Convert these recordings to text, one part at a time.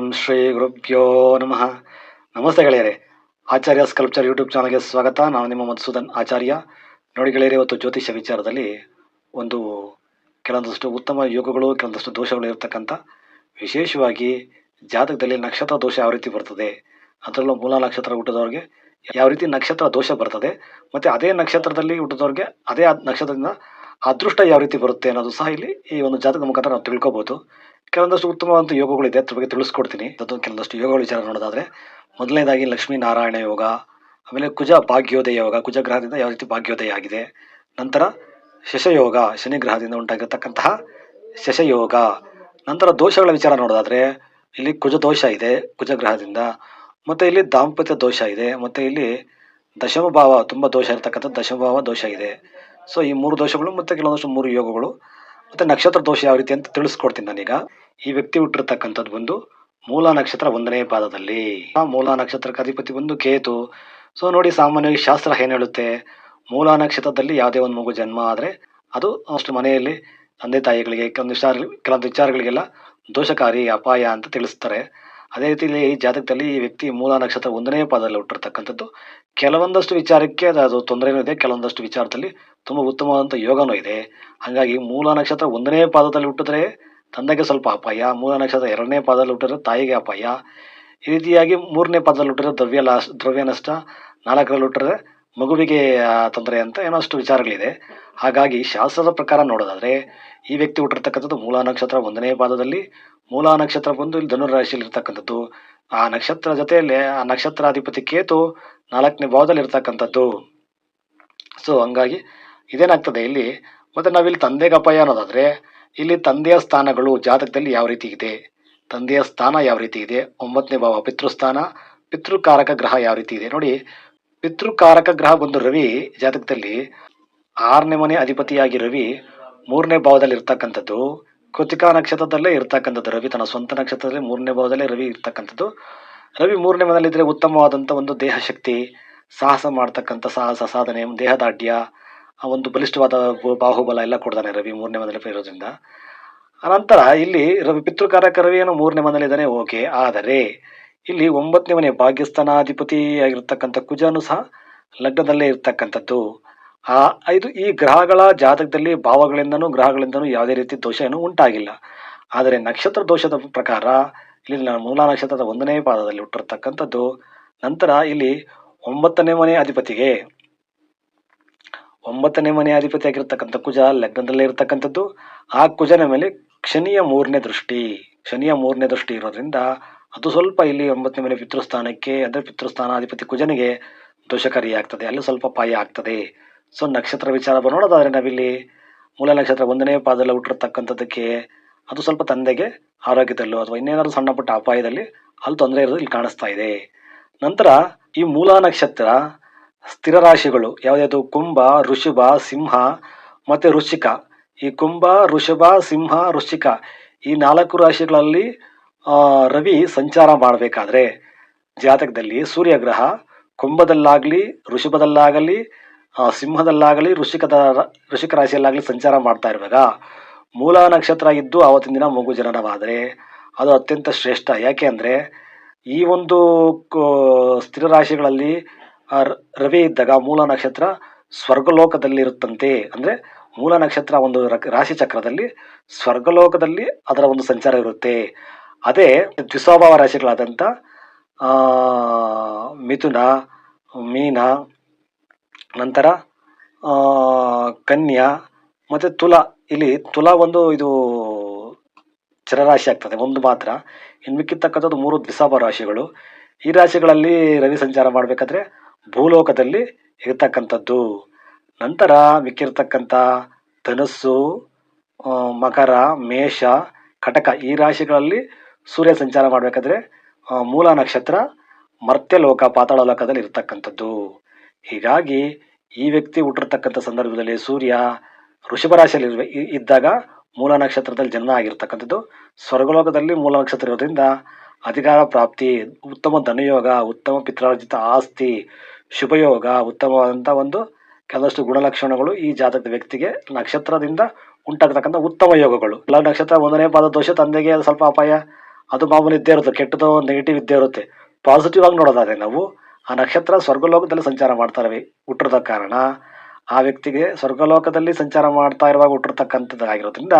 ಓಂ ಶ್ರೀ ಗುರುಭ್ಯೋ ನಮಃ. ನಮಸ್ತೆ ಗೆಳೆಯರೆ. ಆಚಾರ್ಯ ಸ್ಕಲ್ಪ್ಚರ್ ಯೂಟ್ಯೂಬ್ ಚಾನಲ್ಗೆ ಸ್ವಾಗತ. ನಾನು ನಿಮ್ಮ ಮಧುಸೂದನ್ ಆಚಾರ್ಯ. ನೋಡಿ ಗೆಳೆಯರೆ, ಇವತ್ತು ಜ್ಯೋತಿಷ್ಯ ವಿಚಾರದಲ್ಲಿ ಒಂದು ಕೆಲವೊಂದಷ್ಟು ಉತ್ತಮ ಯೋಗಗಳು, ಕೆಲವೊಂದಷ್ಟು ದೋಷಗಳು ಇರತಕ್ಕಂಥ ವಿಶೇಷವಾಗಿ ಜಾತಕದಲ್ಲಿ ನಕ್ಷತ್ರ ದೋಷ ಯಾವ ರೀತಿ ಬರ್ತದೆ, ಅದರಲ್ಲೂ ಮೂಲ ನಕ್ಷತ್ರ ಹುಟ್ಟಿದವ್ರಿಗೆ ಯಾವ ರೀತಿ ನಕ್ಷತ್ರ ದೋಷ ಬರ್ತದೆ, ಮತ್ತು ಅದೇ ನಕ್ಷತ್ರದಲ್ಲಿ ಹುಟ್ಟಿದವ್ರಿಗೆ ಅದೇ ನಕ್ಷತ್ರದಿಂದ ಅದೃಷ್ಟ ಯಾವ ರೀತಿ ಬರುತ್ತೆ ಅನ್ನೋದು ಸಹ ಇಲ್ಲಿ ಈ ಒಂದು ಜಾತಕದ ಮುಖಾಂತರ ನಾವು ತಿಳ್ಕೊಬೋದು. ಕೆಲವೊಂದಷ್ಟು ಉತ್ತಮವಾದ ಯೋಗಗಳಿದೆ ಅದ್ರ ಬಗ್ಗೆ ತಿಳಿಸ್ಕೊಡ್ತೀನಿ. ಅದು ಕೆಲವೊಂದಷ್ಟು ಯೋಗಗಳ ವಿಚಾರ ನೋಡೋದಾದ್ರೆ, ಮೊದಲನೇದಾಗಿ ಲಕ್ಷ್ಮೀ ನಾರಾಯಣ ಯೋಗ, ಆಮೇಲೆ ಕುಜ ಭಾಗ್ಯೋದಯ ಯೋಗ. ಕುಜ ಗ್ರಹದಿಂದ ಯಾವ ರೀತಿ ಭಾಗ್ಯೋದಯ ಆಗಿದೆ? ನಂತರ ಶಶಯೋಗ, ಶನಿ ಗ್ರಹದಿಂದ ಉಂಟಾಗಿರ್ತಕ್ಕಂತಹ ಶಶಯೋಗ. ನಂತರ ದೋಷಗಳ ವಿಚಾರ ನೋಡೋದಾದ್ರೆ, ಇಲ್ಲಿ ಕುಜ ದೋಷ ಇದೆ ಕುಜ ಗ್ರಹದಿಂದ. ಮತ್ತು ಇಲ್ಲಿ ದಾಂಪತ್ಯ ದೋಷ ಇದೆ, ಮತ್ತು ಇಲ್ಲಿ ದಶಮ ಭಾವ ತುಂಬ ದೋಷ ಇರತಕ್ಕಂಥ ದಶಮ ಭಾವ ದೋಷ ಇದೆ. ಸೊ ಈ ಮೂರು ದೋಷಗಳು ಮತ್ತು ಕೆಲವೊಂದಷ್ಟು ಮೂರು ಯೋಗಗಳು ಮತ್ತೆ ನಕ್ಷತ್ರ ದೋಷ ಯಾವ ರೀತಿ ಅಂತ ತಿಳಿಸ್ಕೊಡ್ತೀನಿ ನಾನೀಗ. ಈ ವ್ಯಕ್ತಿ ಹುಟ್ಟಿರ್ತಕ್ಕಂಥದ್ದು ಬಂದು ಮೂಲ ನಕ್ಷತ್ರ ಒಂದನೇ ಪಾದದಲ್ಲಿ. ಆ ಮೂಲ ನಕ್ಷತ್ರಕ್ಕೆ ಅಧಿಪತಿ ಬಂದು ಕೇತು. ಸೊ ನೋಡಿ ಸಾಮಾನ್ಯವಾಗಿ ಶಾಸ್ತ್ರ ಏನ್ ಹೇಳುತ್ತೆ? ಮೂಲ ನಕ್ಷತ್ರದಲ್ಲಿ ಯಾವುದೇ ಒಂದು ಮಗು ಜನ್ಮ ಆದರೆ ಅದು ಅಷ್ಟು ಮನೆಯಲ್ಲಿ ತಂದೆ ತಾಯಿಗಳಿಗೆ, ಕೆಲವೊಂದು ವಿಚಾರ ಕೆಲವೊಂದು ವಿಚಾರಗಳಿಗೆಲ್ಲ ದೋಷಕಾರಿ, ಅಪಾಯ ಅಂತ ತಿಳಿಸ್ತಾರೆ. ಅದೇ ರೀತಿಯಲ್ಲಿ ಈ ಜಾತಕದಲ್ಲಿ ಈ ವ್ಯಕ್ತಿ ಮೂಲ ನಕ್ಷತ್ರ ಒಂದನೇ ಪಾದದಲ್ಲಿ ಹುಟ್ಟಿರ್ತಕ್ಕಂಥದ್ದು. ಕೆಲವೊಂದಷ್ಟು ವಿಚಾರಕ್ಕೆ ಅದು- ತೊಂದರೆನೂ ಇದೆ, ಕೆಲವೊಂದಷ್ಟು ವಿಚಾರದಲ್ಲಿ ತುಂಬ ಉತ್ತಮವಾದಂಥ ಯೋಗನೂ ಇದೆ. ಹಾಗಾಗಿ ಮೂಲ ನಕ್ಷತ್ರ ಒಂದನೇ ಪಾದದಲ್ಲಿ ಹುಟ್ಟಿದ್ರೆ ತಂದೆಗೆ ಸ್ವಲ್ಪ ಅಪಾಯ, ಮೂಲ ನಕ್ಷತ್ರ ಎರಡನೇ ಪಾದದಲ್ಲಿ ಹುಟ್ಟಿದ್ರೆ ತಾಯಿಗೆ ಅಪಾಯ. ಈ ರೀತಿಯಾಗಿ ಮೂರನೇ ಪಾದದಲ್ಲಿ ಹುಟ್ಟಿದ್ರೆ ದ್ರವ್ಯ ಲಾಸ್, ದ್ರವ್ಯ ನಷ್ಟ, ನಾಲ್ಕರಲ್ಲಿ ಹುಟ್ಟಿದ್ರೆ ಮಗುವಿಗೆ ತೊಂದರೆ ಅಂತ ಏನೋ ಅಷ್ಟು ವಿಚಾರಗಳಿದೆ. ಹಾಗಾಗಿ ಶಾಸ್ತ್ರದ ಪ್ರಕಾರ ನೋಡೋದಾದ್ರೆ ಈ ವ್ಯಕ್ತಿ ಹುಟ್ಟಿರ್ತಕ್ಕಂಥದ್ದು ಮೂಲ ನಕ್ಷತ್ರ ಒಂದನೇ ಪಾದದಲ್ಲಿ ಮೂಲ ನಕ್ಷತ್ರ ಬಂದು ಇಲ್ಲಿ ಧನುರ್ ರಾಶಿಯಲ್ಲಿ ಇರ್ತಕ್ಕಂಥದ್ದು ಆ ನಕ್ಷತ್ರ ಜೊತೆಯಲ್ಲಿ ಆ ನಕ್ಷತ್ರಾಧಿಪತಿ ಕೇತು ನಾಲ್ಕನೇ ಭಾವದಲ್ಲಿ ಇರ್ತಕ್ಕಂಥದ್ದು ಸೊ ಹಂಗಾಗಿ ಇದೇನಾಗ್ತದೆ ಇಲ್ಲಿ? ಮತ್ತು ನಾವಿಲ್ಲಿ ತಂದೆಗೆ ಅಪಾಯ ಅನ್ನೋದಾದ್ರೆ, ಇಲ್ಲಿ ತಂದೆಯ ಸ್ಥಾನಗಳು ಜಾತಕದಲ್ಲಿ ಯಾವ ರೀತಿ ಇದೆ? ತಂದೆಯ ಸ್ಥಾನ ಯಾವ ರೀತಿ ಇದೆ? ಒಂಬತ್ತನೇ ಭಾವ ಪಿತೃಸ್ಥಾನ, ಪಿತೃಕಾರಕ ಗ್ರಹ ಯಾವ ರೀತಿ ಇದೆ? ನೋಡಿ, ಪಿತೃಕಾರಕ ಗ್ರಹ ಬಂದು ರವಿ ಜಾತಕದಲ್ಲಿ ಆರನೇ ಮನೆ ಅಧಿಪತಿಯಾಗಿ ರವಿ ಮೂರನೇ ಭಾವದಲ್ಲಿ ಇರ್ತಕ್ಕಂಥದ್ದು ಕೃತಿಕಾ ನಕ್ಷತ್ರದಲ್ಲೇ ಇರ್ತಕ್ಕಂಥದ್ದು ರವಿ ತನ್ನ ಸ್ವಂತ ನಕ್ಷತ್ರದಲ್ಲಿ ಮೂರನೇ ಭಾವದಲ್ಲೇ ರವಿ ಇರ್ತಕ್ಕಂಥದ್ದು. ರವಿ ಮೂರನೇ ಮನೆಯಲ್ಲಿದ್ದರೆ ಉತ್ತಮವಾದಂಥ ಒಂದು ದೇಹ ಶಕ್ತಿ, ಸಾಹಸ ಮಾಡ್ತಕ್ಕಂಥ ಸಾಹಸ, ಸಾಧನೆ ದೇಹದಾಢ್ಯ ಆ ಒಂದು ಬಲಿಷ್ಠವಾದ ಬಾಹುಬಲ ಎಲ್ಲ ಕೊಡ್ತಾನೆ ರವಿ ಮೂರನೇ ಮನೆಯಲ್ಲಿ ಇರೋದ್ರಿಂದ. ಅನಂತರ ಇಲ್ಲಿ ರವಿ ಪಿತೃಕಾರಕ ರವಿಯನ್ನು ಮೂರನೇ ಮನೆಯಲ್ಲಿದ್ದಾನೆ ಓಕೆ. ಆದರೆ ಇಲ್ಲಿ ಒಂಬತ್ತನೇ ಮನೆ ಭಾಗ್ಯಸ್ಥಾನಾಧಿಪತಿ ಆಗಿರ್ತಕ್ಕಂಥ ಕುಜನು ಸಹ ಲಗ್ನದಲ್ಲೇ ಇರ್ತಕ್ಕಂಥದ್ದು. ಆ, ಇದು ಈ ಗ್ರಹಗಳ ಜಾತಕದಲ್ಲಿ ಭಾವಗಳಿಂದನೂ ಗ್ರಹಗಳಿಂದನೂ ಯಾವುದೇ ರೀತಿ ದೋಷ ಏನು ಉಂಟಾಗಿಲ್ಲ. ಆದರೆ ನಕ್ಷತ್ರ ದೋಷದ ಪ್ರಕಾರ ಇಲ್ಲಿ ನಾನು ಮೂಲ ನಕ್ಷತ್ರದ ಒಂದನೇ ಪಾದದಲ್ಲಿ ಹುಟ್ಟಿರ್ತಕ್ಕಂಥದ್ದು. ನಂತರ ಇಲ್ಲಿ ಒಂಬತ್ತನೇ ಮನೆ ಅಧಿಪತಿಗೆ, ಒಂಬತ್ತನೇ ಮನೆ ಅಧಿಪತಿ ಆಗಿರ್ತಕ್ಕಂಥ ಕುಜ ಲಗ್ನದಲ್ಲೇ ಇರತಕ್ಕಂಥದ್ದು. ಆ ಕುಜನ ಮೇಲೆ ಶನಿಯ ಮೂರನೇ ದೃಷ್ಟಿ, ಶನಿಯ ಮೂರನೇ ದೃಷ್ಟಿ ಇರೋದ್ರಿಂದ ಅದು ಸ್ವಲ್ಪ ಇಲ್ಲಿ ಒಂಬತ್ತನೇ ಮನೆ ಪಿತೃಸ್ಥಾನಕ್ಕೆ, ಅಂದರೆ ಪಿತೃಸ್ಥಾನಾಧಿಪತಿ ಕುಜನಿಗೆ ದೋಷಕಾರಿಯಾಗ್ತದೆ. ಅಲ್ಲಿ ಸ್ವಲ್ಪ ಪಾಯ ಆಗ್ತದೆ. ಸೊ ನಕ್ಷತ್ರ ವಿಚಾರ ನೋಡೋದಾದ್ರೆ ನಾವಿಲ್ಲಿ ಮೂಲ ನಕ್ಷತ್ರ ಒಂದನೇ ಪಾದದಲ್ಲಿ ಹುಟ್ಟಿರ್ತಕ್ಕಂಥದ್ದಕ್ಕೆ ಅದು ಸ್ವಲ್ಪ ತಂದೆಗೆ ಆರೋಗ್ಯದಲ್ಲೂ ಅಥವಾ ಇನ್ನೇನಾದರೂ ಸಣ್ಣ ಪುಟ್ಟ ಅಪಾಯದಲ್ಲಿ ಅಲ್ಲಿ ತೊಂದರೆ ಇರೋದು ಇಲ್ಲಿ ಕಾಣಿಸ್ತಾ ಇದೆ. ನಂತರ ಈ ಮೂಲ ನಕ್ಷತ್ರ ಸ್ಥಿರ ರಾಶಿಗಳು ಯಾವುದ್ಯಾವುದು ಕುಂಭ, ಋಷಭ, ಸಿಂಹ ಮತ್ತೆ ವೃಶ್ಚಿಕ. ಈ ಕುಂಭ, ಋಷಭ, ಸಿಂಹ, ವೃಶ್ಚಿಕ ಈ ನಾಲ್ಕು ರಾಶಿಗಳಲ್ಲಿ ರವಿ ಸಂಚಾರ ಮಾಡಬೇಕಾದ್ರೆ ಜಾತಕದಲ್ಲಿ ಸೂರ್ಯಗ್ರಹ ಕುಂಭದಲ್ಲಾಗಲಿ, ಋಷಭದಲ್ಲಾಗಲಿ ಸಿಂಹದಲ್ಲಾಗಲಿ ಋಷಿಕದ ಋಷಿಕ ರಾಶಿಯಲ್ಲಾಗಲಿ ಸಂಚಾರ ಮಾಡ್ತಾ ಇರುವಾಗ ಮೂಲ ನಕ್ಷತ್ರ ಇದ್ದು ಆವತ್ತಿನ ದಿನ ಮಗು ಜನನವಾದರೆ ಅದು ಅತ್ಯಂತ ಶ್ರೇಷ್ಠ. ಯಾಕೆ ಅಂದರೆ ಈ ಒಂದು ಕೋ- ಸ್ಥಿರ ರಾಶಿಗಳಲ್ಲಿ ರವಿ ಇದ್ದಾಗ ಮೂಲ ನಕ್ಷತ್ರ ಸ್ವರ್ಗಲೋಕದಲ್ಲಿರುತ್ತಂತೆ. ಅಂದರೆ ಮೂಲ ನಕ್ಷತ್ರ ಒಂದು ರಾಶಿ ಚಕ್ರದಲ್ಲಿ ಸ್ವರ್ಗಲೋಕದಲ್ಲಿ ಅದರ ಒಂದು ಸಂಚಾರ ಇರುತ್ತೆ. ಅದೇ ದ್ವಿಸ್ವಭಾವ ರಾಶಿಗಳಾದಂಥ ಮಿಥುನ, ಮೀನ ನಂತರ ಕನ್ಯಾ ಮತ್ತು ತುಲ. ಇಲ್ಲಿ ತುಲ ಒಂದು ಇದು ಚರರಾಶಿ ಆಗ್ತದೆ, ಒಂದು ಮಾತ್ರ. ಇನ್ನು ಮಿಕ್ಕಿರ್ತಕ್ಕಂಥದ್ದು ಮೂರು ದ್ವಿಸಾಭ ರಾಶಿಗಳು. ಈ ರಾಶಿಗಳಲ್ಲಿ ರವಿ ಸಂಚಾರ ಮಾಡಬೇಕಾದ್ರೆ ಭೂಲೋಕದಲ್ಲಿ ಇರತಕ್ಕಂಥದ್ದು. ನಂತರ ಮಿಕ್ಕಿರ್ತಕ್ಕಂಥ ಧನಸ್ಸು ಮಕರ, ಮೇಷ, ಕಟಕ ಈ ರಾಶಿಗಳಲ್ಲಿ ಸೂರ್ಯ ಸಂಚಾರ ಮಾಡಬೇಕಾದ್ರೆ ಮೂಲ ನಕ್ಷತ್ರ ಮರ್ತ್ಯಲೋಕ, ಪಾತಾಳ ಲೋಕದಲ್ಲಿ ಇರ್ತಕ್ಕಂಥದ್ದು. ಹೀಗಾಗಿ ಈ ವ್ಯಕ್ತಿ ಹುಟ್ಟಿರ್ತಕ್ಕಂಥ ಸಂದರ್ಭದಲ್ಲಿ ಸೂರ್ಯ ವೃಷಭ ರಾಶಿಯಲ್ಲಿ ಇದ್ದಾಗ ಮೂಲ ನಕ್ಷತ್ರದಲ್ಲಿ ಜನ್ಮ ಆಗಿರ್ತಕ್ಕಂಥದ್ದು. ಸ್ವರ್ಗಲೋಕದಲ್ಲಿ ಮೂಲ ನಕ್ಷತ್ರ ಇರೋದ್ರಿಂದ ಅಧಿಕಾರ ಪ್ರಾಪ್ತಿ, ಉತ್ತಮ ಧನಯೋಗ, ಉತ್ತಮ ಪಿತ್ರಾರ್ಜಿತ ಆಸ್ತಿ, ಶುಭಯೋಗ, ಉತ್ತಮವಾದಂಥ ಒಂದು ಕೆಲವಷ್ಟು ಗುಣಲಕ್ಷಣಗಳು ಈ ಜಾತಕದ ವ್ಯಕ್ತಿಗೆ ನಕ್ಷತ್ರದಿಂದ ಉಂಟಾಗತಕ್ಕಂಥ ಉತ್ತಮ ಯೋಗಗಳು. ಎಲ್ಲ ನಕ್ಷತ್ರ ಒಂದನೇ ಪಾದ ದೋಷ, ತಂದೆಗೆ ಸ್ವಲ್ಪ ಅಪಾಯ. ಅದು ಮಾಮೂಲಿ ಇದ್ದೇ ಇರುತ್ತೆ, ಕೆಟ್ಟದ್ದು ನೆಗೆಟಿವ್ ಇದ್ದೇ ಇರುತ್ತೆ. ಪಾಸಿಟಿವ್ ಆಗಿ ನೋಡೋದಾದ್ರೆ ನಾವು ಆ ನಕ್ಷತ್ರ ಸ್ವರ್ಗಲೋಕದಲ್ಲಿ ಸಂಚಾರ ಮಾಡ್ತಾ ಇರವೆ. ಹುಟ್ಟಿದ ಕಾರಣ ಆ ವ್ಯಕ್ತಿಗೆ ಸ್ವರ್ಗಲೋಕದಲ್ಲಿ ಸಂಚಾರ ಮಾಡ್ತಾ ಇರುವಾಗ ಹುಟ್ಟಿರ್ತಕ್ಕಂಥದ್ದಾಗಿರೋದ್ರಿಂದ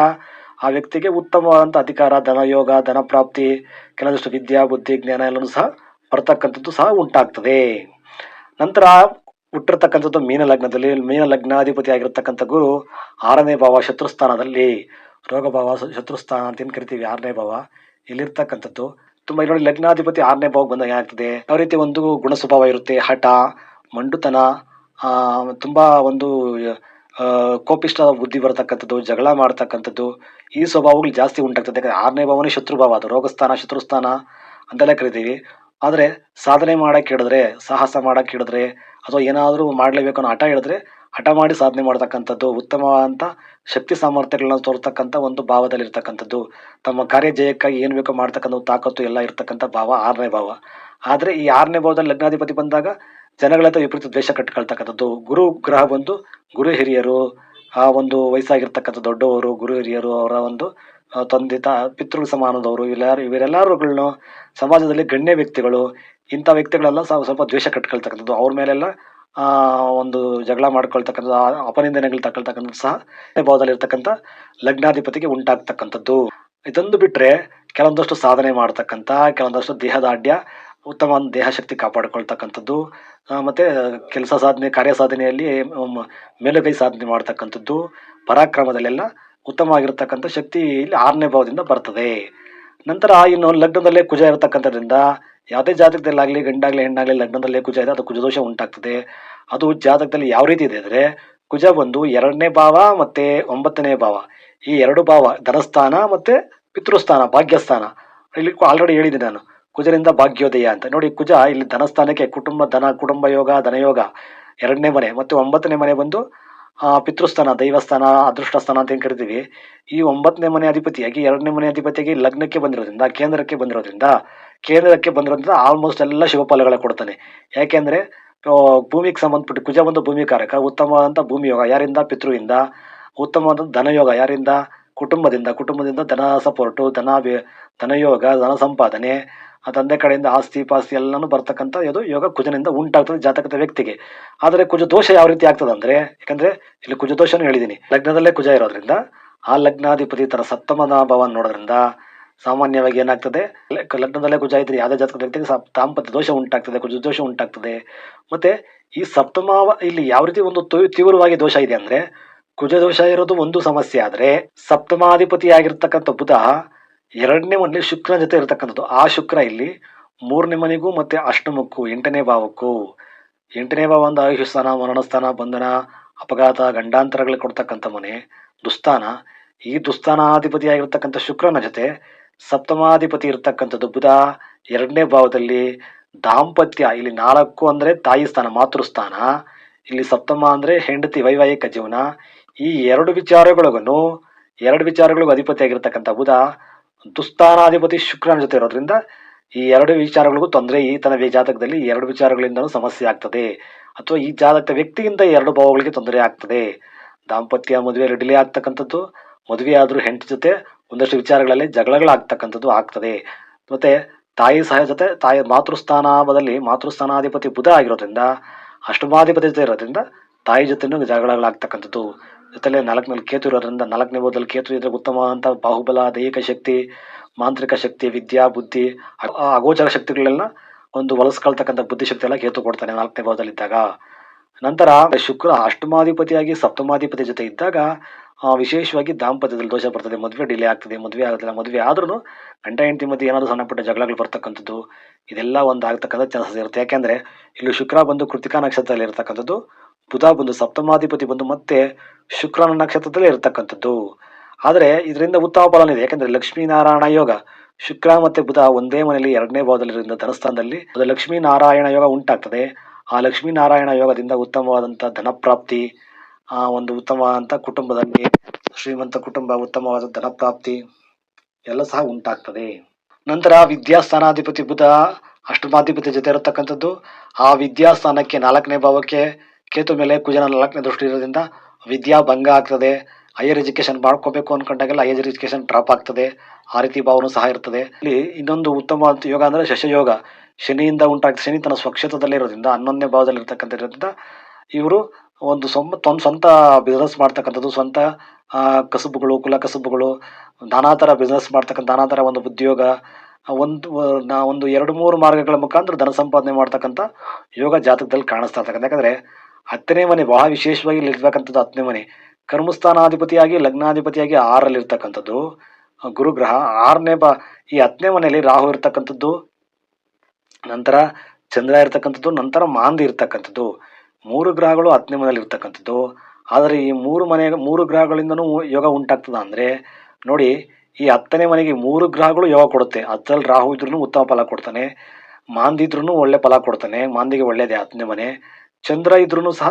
ಆ ವ್ಯಕ್ತಿಗೆ ಉತ್ತಮವಾದಂಥ ಅಧಿಕಾರ, ಧನಯೋಗ, ಧನಪ್ರಾಪ್ತಿ ಕೆಲವಷ್ಟು ವಿದ್ಯಾ, ಬುದ್ಧಿ, ಜ್ಞಾನ ಎಲ್ಲನೂ ಸಹ ಬರ್ತಕ್ಕಂಥದ್ದು ಸಹ ಉಂಟಾಗ್ತದೆ. ನಂತರ ಹುಟ್ಟಿರ್ತಕ್ಕಂಥದ್ದು ಮೀನ ಲಗ್ನದಲ್ಲಿ ಮೀನ ಲಗ್ನಾಧಿಪತಿ ಆಗಿರತಕ್ಕಂಥ ಗುರು ಆರನೇ ಭಾವ ಶತ್ರುಸ್ಥಾನದಲ್ಲಿ. ರೋಗ ಭಾವ ಶತ್ರುಸ್ಥಾನ ಅಂತ ಏನು ಕರಿತೀವಿ? ಆರನೇ ಭಾವ. ಇಲ್ಲಿರ್ತಕ್ಕಂಥದ್ದು ತುಂಬ ಇಲ್ಲಿ ನೋಡಿ ಲಗ್ನಾಧಿಪತಿ ಆರನೇ ಭಾವಕ್ಕೆ ಬಂದಾಗ ಏನಾಗ್ತದೆ ಯಾವ ರೀತಿ ಒಂದು ಗುಣ ಸ್ವಭಾವ ಇರುತ್ತೆ, ಹಠ, ಮಂಡುತನ ತುಂಬಾ ಒಂದು ಕೋಪಿಷ್ಟ ಬುದ್ಧಿ ಬರತಕ್ಕಂಥದ್ದು, ಜಗಳ ಮಾಡ್ತಕ್ಕಂಥದ್ದು, ಈ ಸ್ವಭಾವಗಳು ಜಾಸ್ತಿ ಉಂಟಾಗ್ತದೆ. ಯಾಕಂದ್ರೆ ಆರನೇ ಭಾವನೇ ಶತ್ರು ಭಾವ ಅದು, ರೋಗಸ್ಥಾನ, ಶತ್ರುಸ್ಥಾನ ಅಂತೆಲ್ಲ ಕರಿತೀವಿ. ಆದರೆ ಸಾಧನೆ ಮಾಡಕ್ಕೆ ಹಿಡಿದ್ರೆ ಸಾಹಸ ಮಾಡಕ್ಕೆ ಹಿಡಿದ್ರೆ ಅಥವಾ ಏನಾದರೂ ಮಾಡಲೇಬೇಕು ಅನ್ನೋ ಹಠ ಹಿಡಿದ್ರೆ ಹಠ ಮಾಡಿ ಸಾಧನೆ ಮಾಡತಕ್ಕಂಥದ್ದು, ಉತ್ತಮವಾದಂಥ ಶಕ್ತಿ ಸಾಮರ್ಥ್ಯಗಳನ್ನ ತೋರ್ತಕ್ಕಂಥ ಒಂದು ಭಾವದಲ್ಲಿರ್ತಕ್ಕಂಥದ್ದು. ತಮ್ಮ ಕಾರ್ಯ ಜಯಕ್ಕಾಗಿ ಏನು ಬೇಕೋ ಮಾಡ್ತಕ್ಕಂಥ ತಾಕತ್ತು ಎಲ್ಲ ಇರ್ತಕ್ಕಂಥ ಭಾವ, ಆರನೇ ಭಾವ. ಆದರೆ ಈ ಆರನೇ ಭಾವದಲ್ಲಿ ಲಗ್ನಾಧಿಪತಿ ಬಂದಾಗ ಜನಗಳ ವಿಪರೀತ ದ್ವೇಷ ಕಟ್ಕೊಳ್ತಕ್ಕಂಥದ್ದು ಗುರು ಗ್ರಹ ಬಂದು ಗುರು ಹಿರಿಯರು, ಆ ಒಂದು ವಯಸ್ಸಾಗಿರ್ತಕ್ಕಂಥ ದೊಡ್ಡವರು, ಗುರು ಹಿರಿಯರು, ಅವರ ಒಂದು ತಂದೆ ತಾ ಪಿತೃ ಸಮಾನದವರು ಇವೆಲ್ಲರೂ ಇವರೆಲ್ಲರುಗಳನ್ನು ಸಮಾಜದಲ್ಲಿ ಗಣ್ಯ ವ್ಯಕ್ತಿಗಳು, ಇಂಥ ವ್ಯಕ್ತಿಗಳೆಲ್ಲ ಸ್ವಲ್ಪ ದ್ವೇಷ ಕಟ್ಕೊಳ್ತಕ್ಕಂಥದ್ದು ಅವ್ರ ಮೇಲೆಲ್ಲ ಒಂದು ಜಗಳ ಮಾಡ್ಕೊಳ್ತಕ್ಕಂಥ, ಅಪನಿಂದನೆಗಳು ತಗೊಳ್ತಕ್ಕಂಥದ್ದು ಸಹ ಭಾವದಲ್ಲಿರ್ತಕ್ಕಂಥ ಲಗ್ನಾಧಿಪತಿಗೆ ಉಂಟಾಗ್ತಕ್ಕಂಥದ್ದು. ಇದೊಂದು ಬಿಟ್ರೆ ಕೆಲವೊಂದಷ್ಟು ಸಾಧನೆ ಮಾಡ್ತಕ್ಕಂಥ, ಕೆಲವೊಂದಷ್ಟು ದೇಹದಾಢ್ಯ ಉತ್ತಮ ದೇಹ ಶಕ್ತಿ ಕಾಪಾಡಿಕೊಳ್ತಕ್ಕಂಥದ್ದು ಮತ್ತೆ ಕೆಲಸ ಸಾಧನೆ, ಕಾರ್ಯ ಸಾಧನೆಯಲ್ಲಿ ಮೇಲುಗೈ ಸಾಧನೆ ಮಾಡ್ತಕ್ಕಂಥದ್ದು, ಪರಾಕ್ರಮದಲ್ಲೆಲ್ಲ ಉತ್ತಮವಾಗಿರ್ತಕ್ಕಂಥ ಶಕ್ತಿ ಇಲ್ಲಿ ಆರನೇ ಭಾವದಿಂದ ಬರ್ತದೆ. ನಂತರ ಇನ್ನು ಲಗ್ನದಲ್ಲೇ ಕುಜ ಇರತಕ್ಕಂಥದ್ರಿಂದ ಯಾವುದೇ ಜಾತಕದಲ್ಲಾಗಲಿ, ಗಂಡಾಗಲಿ, ಹೆಣ್ಣಾಗಲಿ ಲಗ್ನದಲ್ಲೇ ಕುಜ ಇದೆ ಅದು ಕುಜದೋಷ ಉಂಟಾಗ್ತದೆ. ಅದು ಜಾತಕದಲ್ಲಿ ಯಾವ ರೀತಿ ಇದೆ ಅಂದರೆ ಕುಜ ಬಂದು ಎರಡನೇ ಭಾವ ಮತ್ತು ಒಂಬತ್ತನೇ ಭಾವ. ಈ ಎರಡು ಭಾವ ಧನಸ್ಥಾನ ಮತ್ತು ಪಿತೃಸ್ಥಾನ, ಭಾಗ್ಯಸ್ಥಾನ. ಇಲ್ಲಿ ಆಲ್ರೆಡಿ ಹೇಳಿದ್ದೀನಿ ನಾನು. ಕುಜರಿಂದ ಭಾಗ್ಯೋದಯ ಅಂತ. ನೋಡಿ, ಕುಜ ಇಲ್ಲಿ ಧನಸ್ಥಾನಕ್ಕೆ ಕುಟುಂಬ, ಧನ ಕುಟುಂಬ ಯೋಗ ಧನಯೋಗ ಎರಡನೇ ಮನೆ ಮತ್ತು ಒಂಬತ್ತನೇ ಮನೆ ಬಂದು ಪಿತೃಸ್ಥಾನ, ದೈವಸ್ಥಾನ ಅದೃಷ್ಟ ಸ್ಥಾನ ಅಂತ ಏನು ಕರಿತೀವಿ, ಈ ಒಂಬತ್ತನೇ ಮನೆ ಅಧಿಪತಿಯಾಗಿ ಎರಡನೇ ಮನೆ ಅಧಿಪತಿಯಾಗಿ ಲಗ್ನಕ್ಕೆ ಬಂದಿರೋದ್ರಿಂದ, ಕೇಂದ್ರಕ್ಕೆ ಬಂದಿರೋದ್ರಿಂದ ಕೇಂದ್ರಕ್ಕೆ ಬಂದಿರೋದ್ರಿಂದ ಆಲ್ಮೋಸ್ಟ್ ಎಲ್ಲ ಶುಭ ಫಲಗಳ ಕೊಡ್ತಾನೆ. ಯಾಕೆಂದ್ರೆ ಭೂಮಿಗೆ ಸಂಬಂಧಪಟ್ಟು ಕುಜ ಒಂದು ಭೂಮಿ ಕಾರಕ ಉತ್ತಮವಾದಂಥ ಭೂಮಿ ಯೋಗ ಯಾರಿಂದ? ಪಿತೃಯಿಂದ. ಉತ್ತಮವಾದ ಧನಯೋಗ ಯಾರಿಂದ? ಕುಟುಂಬದಿಂದ. ಕುಟುಂಬದಿಂದ ಧನ ಸಪೋರ್ಟು, ಧನ ಧನಯೋಗ, ಧನ ಸಂಪಾದನೆ ಆ ತಂದೆ ಕಡೆಯಿಂದ ಆಸ್ತಿ ಪಾಸ್ತಿ ಎಲ್ಲಾನು ಬರ್ತಕ್ಕಂಥ ಇದು ಯೋಗ ಕುಜನಿಂದ ಉಂಟಾಗ್ತದೆ ಜಾತಕದ ವ್ಯಕ್ತಿಗೆ. ಆದರೆ ಕುಜ ದೋಷ ಯಾವ ರೀತಿ ಆಗ್ತದೆ ಅಂದ್ರೆ ಯಾಕಂದ್ರೆ ಇಲ್ಲಿ ಕುಜ ದೋಷನೂ ಹೇಳಿದ್ದೀನಿ. ಲಗ್ನದಲ್ಲೇ ಕುಜ ಇರೋದ್ರಿಂದ, ಆ ಲಗ್ನಾಧಿಪತಿ ತರ ಸಪ್ತಮನ ಭಾವ ನೋಡೋದ್ರಿಂದ ಸಾಮಾನ್ಯವಾಗಿ ಏನಾಗ್ತದೆ ಲಗ್ನದಲ್ಲೇ ಕುಜ ಇದ್ರೆ ಯಾವುದೇ ಜಾತಕದ ವ್ಯಕ್ತಿಗೆ ದಾಂಪತ್ಯ ದೋಷ ಉಂಟಾಗ್ತದೆ, ಕುಜ ದೋಷ ಉಂಟಾಗ್ತದೆ. ಮತ್ತೆ ಈ ಸಪ್ತಮಾವ ಇಲ್ಲಿ ಯಾವ ರೀತಿ ಒಂದು ತೀವ್ರವಾಗಿ ದೋಷ ಇದೆ ಅಂದ್ರೆ, ಕುಜ ದೋಷ ಇರೋದು ಒಂದು ಸಮಸ್ಯೆ ಆದ್ರೆ ಸಪ್ತಮಾಧಿಪತಿ ಆಗಿರ್ತಕ್ಕಂಥ ಬುಧ ಎರಡನೇ ಮನೆಯಲ್ಲಿ ಶುಕ್ರನ ಜೊತೆ ಇರತಕ್ಕಂಥದ್ದು. ಆ ಶುಕ್ರ ಇಲ್ಲಿ ಮೂರನೇ ಮನೆಗೂ ಮತ್ತೆ ಅಷ್ಟಮಕ್ಕೂ, ಎಂಟನೇ ಭಾವಕ್ಕೂ. ಎಂಟನೇ ಭಾವ ಒಂದು ಆಯುಷ್ಯ ಸ್ಥಾನ ಮರಣಸ್ಥಾನ, ಬಂಧನ, ಅಪಘಾತ ಗಂಡಾಂತರಗಳು ಕೊಡ್ತಕ್ಕಂಥ ಮನೆ, ದುಸ್ಥಾನ. ಈ ದುಸ್ಥಾನಾಧಿಪತಿ ಆಗಿರ್ತಕ್ಕಂಥ ಶುಕ್ರನ ಜೊತೆ ಸಪ್ತಮಾಧಿಪತಿ ಇರತಕ್ಕಂಥದ್ದು ಬುಧ. ಎರಡನೇ ಭಾವದಲ್ಲಿ ದಾಂಪತ್ಯ. ಇಲ್ಲಿ ನಾಲ್ಕು ಅಂದ್ರೆ ತಾಯಿ ಸ್ಥಾನ, ಮಾತೃಸ್ಥಾನ. ಇಲ್ಲಿ ಸಪ್ತಮ ಅಂದ್ರೆ ಹೆಂಡತಿ, ವೈವಾಹಿಕ ಜೀವನ. ಈ ಎರಡು ವಿಚಾರಗಳಿಗೂ ಎರಡು ವಿಚಾರಗಳಿಗೂ ಅಧಿಪತಿ ಆಗಿರ್ತಕ್ಕಂಥ ಬುಧ ದುಸ್ಥಾನಾಧಿಪತಿ ಶುಕ್ರನ ಜೊತೆ ಇರೋದ್ರಿಂದ ಈ ಎರಡು ವಿಚಾರಗಳಿಗೂ ತೊಂದರೆ. ಈ ತನ್ನ ವಿ- ಜಾತಕದಲ್ಲಿ ಎರಡು ವಿಚಾರಗಳಿಂದಲೂ ಸಮಸ್ಯೆ ಆಗ್ತದೆ. ಅಥವಾ ಈ ಜಾತಕದ ವ್ಯಕ್ತಿಯಿಂದ ಎರಡು ಭಾವಗಳಿಗೆ ತೊಂದರೆ ಆಗ್ತದೆ. ದಾಂಪತ್ಯ ಮದುವೆಯಲ್ಲಿ ಡಿಲೇ ಆಗ್ತಕ್ಕಂಥದ್ದು. ಮದುವೆ ಆದರೂ ಹೆಂಡತಿ ಜೊತೆ ಒಂದಷ್ಟು ವಿಚಾರಗಳಲ್ಲಿ ಜಗಳಗಳಾಗ್ತಕ್ಕಂಥದ್ದು ಆಗ್ತದೆ. ಮತ್ತೆ ತಾಯಿ ಸಹ ಜೊತೆ ತಾಯಿ ಮಾತೃಸ್ಥಾನದಲ್ಲಿ ಮಾತೃಸ್ಥಾನಾಧಿಪತಿ ಬುಧ ಆಗಿರೋದ್ರಿಂದ, ಅಷ್ಟಮಾಧಿಪತಿ ಜೊತೆ ಇರೋದ್ರಿಂದ ತಾಯಿ ಜೊತೆನೂ ಜಗಳಗಳಾಗ್ತಕ್ಕಂಥದ್ದು. ಜೊತೆಲೆ ನಾಲ್ಕನಲ್ಲಿ ಕೇತು ಇರೋದ್ರಿಂದ ನಾಲ್ಕನೇ ಭಾವದಲ್ಲಿ ಕೇತು ಇದ್ರೆ ಉತ್ತಮ ಅಂತ ಬಾಹುಬಲ, ದೈಹಿಕ ಶಕ್ತಿ, ಮಾಂತ್ರಿಕ ಶಕ್ತಿ, ವಿದ್ಯಾ, ಬುದ್ಧಿ ಆ ಅಗೋಚರ ಶಕ್ತಿಗಳೆಲ್ಲ ಒಂದು ಹೊಲಸ್ಕೊಳ್ತಕ್ಕಂಥ ಬುದ್ಧಿಶಕ್ತಿ ಎಲ್ಲ ಕೇತು ಕೊಡ್ತಾನೆ ನಾಲ್ಕನೇ ಭಾವದಲ್ಲಿದ್ದಾಗ ನಂತರ ಶುಕ್ರ ಅಷ್ಟಮಾಧಿಪತಿಯಾಗಿ ಸಪ್ತಮಾಧಿಪತಿ ಜೊತೆ ಇದ್ದಾಗ ವಿಶೇಷವಾಗಿ ದಾಂಪತ್ಯದಲ್ಲಿ ದೋಷ ಬರ್ತದೆ, ಮದುವೆ ಡಿಲೇ ಆಗ್ತದೆ, ಮದುವೆ ಆಗೋದಿಲ್ಲ ಮದುವೆ ಆದ್ರೂ ಗಂಡ, ಹೆಂಡತಿ ಮಧ್ಯೆ ಏನಾದರೂ ಸಣ್ಣ ಪುಟ್ಟ ಜಗಳಗಳು ಬರ್ತಕ್ಕಂಥದ್ದು, ಇದೆಲ್ಲ ಒಂದು ಆಗ್ತಕ್ಕಂಥ ಚಾನ್ಸಸ್ ಇರುತ್ತೆ. ಯಾಕೆಂದ್ರೆ, ಇಲ್ಲಿ ಶುಕ್ರ ಬಂದು ಕೃತಿಕಾ ನಕ್ಷತ್ರದಲ್ಲಿ ಇರತಕ್ಕಂಥದ್ದು ಬುಧ ಬಂದು ಸಪ್ತಮಾಧಿಪತಿ ಬಂದು ಮತ್ತೆ ಶುಕ್ರನ ನಕ್ಷತ್ರದಲ್ಲಿ ಇರತಕ್ಕಂಥದ್ದು. ಆದರೆ ಇದರಿಂದ ಉತ್ತಮ ಫಲನ ಇದೆ. ಯಾಕಂದ್ರೆ ಲಕ್ಷ್ಮೀನಾರಾಯಣ ಯೋಗ ಶುಕ್ರ ಮತ್ತೆ ಬುಧ ಒಂದೇ ಮನೆಯಲ್ಲಿ ಎರಡನೇ ಭಾವದಲ್ಲಿರೋದ್ರಿಂದ ಧನಸ್ಥಾನದಲ್ಲಿ ಅದು ಲಕ್ಷ್ಮೀನಾರಾಯಣ ಯೋಗ ಉಂಟಾಗ್ತದೆ. ಆ ಲಕ್ಷ್ಮೀನಾರಾಯಣ ಯೋಗದಿಂದ ಉತ್ತಮವಾದಂಥ ಧನಪ್ರಾಪ್ತಿ, ಆ ಒಂದು ಉತ್ತಮವಾದಂಥ ಕುಟುಂಬದಲ್ಲಿ, ಶ್ರೀಮಂತ ಕುಟುಂಬ ಉತ್ತಮವಾದ ಧನಪ್ರಾಪ್ತಿ ಎಲ್ಲ ಸಹ ಉಂಟಾಗ್ತದೆ. ನಂತರ ವಿದ್ಯಾಸ್ಥಾನಾಧಿಪತಿ ಬುಧ ಅಷ್ಟಮಾಧಿಪತಿ ಜೊತೆ ಇರತಕ್ಕಂಥದ್ದು. ಆ ವಿದ್ಯಾಸ್ಥಾನಕ್ಕೆ ನಾಲ್ಕನೇ ಭಾವಕ್ಕೆ ಕೇತು ಮೇಲೆ ಕುಜನ ನಾಲ್ಕನೇ ದೃಷ್ಟಿ ಇರೋದ್ರಿಂದ ವಿದ್ಯಾ ಭಂಗ ಆಗ್ತದೆ. ಹೈಯರ್ ಎಜುಕೇಶನ್ ಮಾಡ್ಕೋಬೇಕು ಅನ್ಕೊಂಡಾಗೆಲ್ಲ ಹೈಯರ್ ಎಜುಕೇಶನ್ ಡ್ರಾಪ್ ಆಗ್ತದೆ. ಆ ರೀತಿ ಭಾವನೂ ಸಹ ಇರ್ತದೆ. ಇಲ್ಲಿ ಇನ್ನೊಂದು ಉತ್ತಮ ಯೋಗ ಅಂದರೆ ಶಶಯೋಗ. ಶನಿಯಿಂದ ಉಂಟಾಗ್ತದೆ ಶನಿ ತನ್ನ ಸ್ವಕ್ಷೇತ್ರದಲ್ಲಿ ಇರೋದ್ರಿಂದ, ಹನ್ನೊಂದನೇ ಭಾವದಲ್ಲಿ ಇರೋದ್ರಿಂದ ಇವರು ಒಂದು ಸ್ವಂತ ತಮ್ಮ ಸ್ವಂತ ಬಿಸ್ನೆಸ್ ಮಾಡ್ತಕ್ಕಂಥದ್ದು, ಸ್ವಂತ ಕಸುಬುಗಳು, ಕುಲ ಕಸುಬುಗಳು, ನಾನಾ ಥರ ಬಿಸ್ನೆಸ್ ಮಾಡ್ತಕ್ಕಂಥ, ನಾನಾ ಥರ ಒಂದು ಉದ್ಯೋಗ, ಒಂದು, ನಾ ಒಂದು ಎರಡು ಮೂರು ಮಾರ್ಗಗಳ ಮುಖಾಂತರ ಧನ ಸಂಪಾದನೆ ಮಾಡ್ತಕ್ಕಂಥ ಯೋಗ ಜಾತಕದಲ್ಲಿ ಕಾಣಿಸ್ತಾ ಇರ್ತಕ್ಕಂಥ. ಯಾಕಂದರೆ ಹತ್ತನೇ ಮನೆ ಬಹಳ ವಿಶೇಷವಾಗಿ ಇಲ್ಲಿರ್ತಕ್ಕಂಥದ್ದು ಹತ್ತನೇ ಮನೆ. ಕರ್ಮಸ್ಥಾನಾಧಿಪತಿಯಾಗಿ, ಲಗ್ನಾಧಿಪತಿಯಾಗಿ ಆರಲ್ಲಿರ್ತಕ್ಕಂಥದ್ದು ಗುರುಗ್ರಹ. ಆರನೇ ಬ, ಈ ಹತ್ತನೇ ಮನೆಯಲ್ಲಿ ರಾಹು ಇರ್ತಕ್ಕಂಥದ್ದು. ನಂತರ ಚಂದ್ರ ಇರ್ತಕ್ಕಂಥದ್ದು. ನಂತರ ಮಾಂದಿ ಇರ್ತಕ್ಕಂಥದ್ದು. ಮೂರು ಗ್ರಹಗಳು ಹತ್ತನೇ ಮನೆಯಲ್ಲಿ ಇರ್ತಕ್ಕಂಥದ್ದು. ಆದರೆ ಈ ಮೂರು ಮನೆ, ಮೂರು ಗ್ರಹಗಳಿಂದನೂ ಯೋಗ ಉಂಟಾಗ್ತದ ಅಂದರೆ, ನೋಡಿ, ಈ ಹತ್ತನೇ ಮನೆಗೆ ಮೂರು ಗ್ರಹಗಳು ಯೋಗ ಕೊಡುತ್ತೆ. ಹತ್ತರಲ್ಲಿ ರಾಹು ಇದ್ರೂ ಉತ್ತಮ ಫಲ ಕೊಡ್ತಾನೆ. ಮಾಂದಿ ಇದ್ರೂ ಒಳ್ಳೆ ಫಲ ಕೊಡ್ತಾನೆ. ಮಾಂದಿಗೆ ಒಳ್ಳೆಯದೇ ಹತ್ತನೇ ಮನೆ. ಚಂದ್ರ ಇದ್ರೂ ಸಹ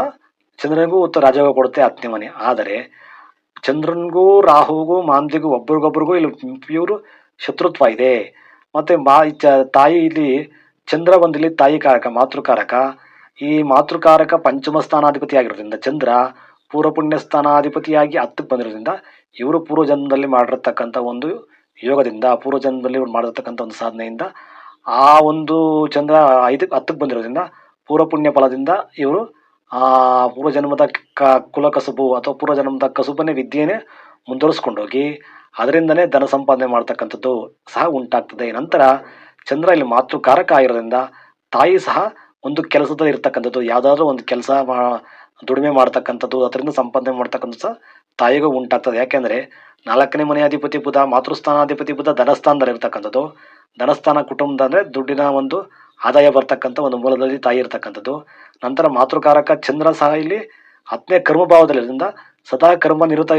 ಚಂದ್ರನಿಗೂ ಉತ್ತ ರಾಜಯೋಗ ಕೊಡುತ್ತೆ ಹತ್ತನೇ ಮನೆ ಆದರೆ ಚಂದ್ರನಿಗೂ, ರಾಹುಗೂ ಮಾಂದಿಗೂ ಒಬ್ರಿಗೊಬ್ರಿಗೂ ಇಲ್ಲಿ ಇವರು ಶತ್ರುತ್ವ ಇದೆ. ಮತ್ತೆ ಮಾ ಚ- ತಾಯಿ ಇಲ್ಲಿ ಚಂದ್ರ ಬಂದಿಲ್ಲಿ ತಾಯಿ ಕಾರಕ, ಮಾತೃಕಾರಕ. ಈ ಮಾತೃಕಾರಕ ಪಂಚಮ ಸ್ಥಾನಾಧಿಪತಿ ಆಗಿರೋದ್ರಿಂದ ಚಂದ್ರ ಪೂರ್ವ ಪುಣ್ಯ ಸ್ಥಾನಾಧಿಪತಿಯಾಗಿ ಹತ್ತಕ್ಕೆ ಬಂದಿರೋದ್ರಿಂದ ಇವರು ಪೂರ್ವ ಜನ್ಮದಲ್ಲಿ ಮಾಡಿರ್ತಕ್ಕಂಥ ಒಂದು ಯೋಗದಿಂದ ಪೂರ್ವ ಜನ್ಮದಲ್ಲಿ ಇವ್ರು ಮಾಡಿರ್ತಕ್ಕಂಥ ಒಂದು ಸಾಧನೆಯಿಂದ ಆ ಒಂದು ಚಂದ್ರ ಐದಕ್ಕೆ ಹತ್ತಕ್ಕೆ ಬಂದಿರೋದ್ರಿಂದ ಪೂರ್ವ ಪುಣ್ಯ ಫಲದಿಂದ ಇವರು ಆ ಪೂರ್ವ ಜನ್ಮದ ಕ ಕುಲ ಕಸುಬು ಅಥವಾ ಪೂರ್ವ ಜನ್ಮದ ಕಸುಬನ್ನೇ ವಿದ್ಯೆನೇ ಮುಂದುವರಿಸ್ಕೊಂಡೋಗಿ ಅದರಿಂದನೇ ಧನ ಸಂಪಾದನೆ ಮಾಡ್ತಕ್ಕಂಥದ್ದು ಸಹ ಉಂಟಾಗ್ತದೆ. ನಂತರ ಚಂದ್ರ ಇಲ್ಲಿ ಮಾತೃಕಾರಕ ಆಗಿರೋದ್ರಿಂದ ತಾಯಿ ಸಹ ಒಂದು ಕೆಲಸದಲ್ಲಿ ಇರ್ತಕ್ಕಂಥದ್ದು. ಯಾವುದಾದ್ರೂ ಒಂದು ಕೆಲಸ ದುಡಿಮೆ ಮಾಡ್ತಕ್ಕಂಥದ್ದು, ಅದರಿಂದ ಸಂಪಾದನೆ ಮಾಡ್ತಕ್ಕಂಥದ್ದು ಸಹ ತಾಯಿಗೂ ಉಂಟಾಗ್ತದೆ. ಯಾಕೆಂದರೆ ನಾಲ್ಕನೇ ಮನೆ ಅಧಿಪತಿ ಬುಧ ಮಾತೃಸ್ಥಾನಾಧಿಪತಿ ಬುಧ ಧನಸ್ಥಾನದಲ್ಲಿ ಇರ್ತಕ್ಕಂಥದ್ದು ಧನಸ್ಥಾನ ಕುಟುಂಬದ ಅಂದರೆ ದುಡ್ಡಿನ ಒಂದು ಆದಾಯ ಬರ್ತಕ್ಕಂಥ ಒಂದು ಮೂಲದಲ್ಲಿ ತಾಯಿ ಇರತಕ್ಕಂಥದ್ದು. ನಂತರ ಮಾತೃಕಾರಕ ಚಂದ್ರ ಸಹ ಇಲ್ಲಿ ಹತ್ತನೇ ಕರ್ಮಭಾವದಲ್ಲಿರೋದ್ರಿಂದ ಸದಾ ಕರ್ಮ ನಿರತ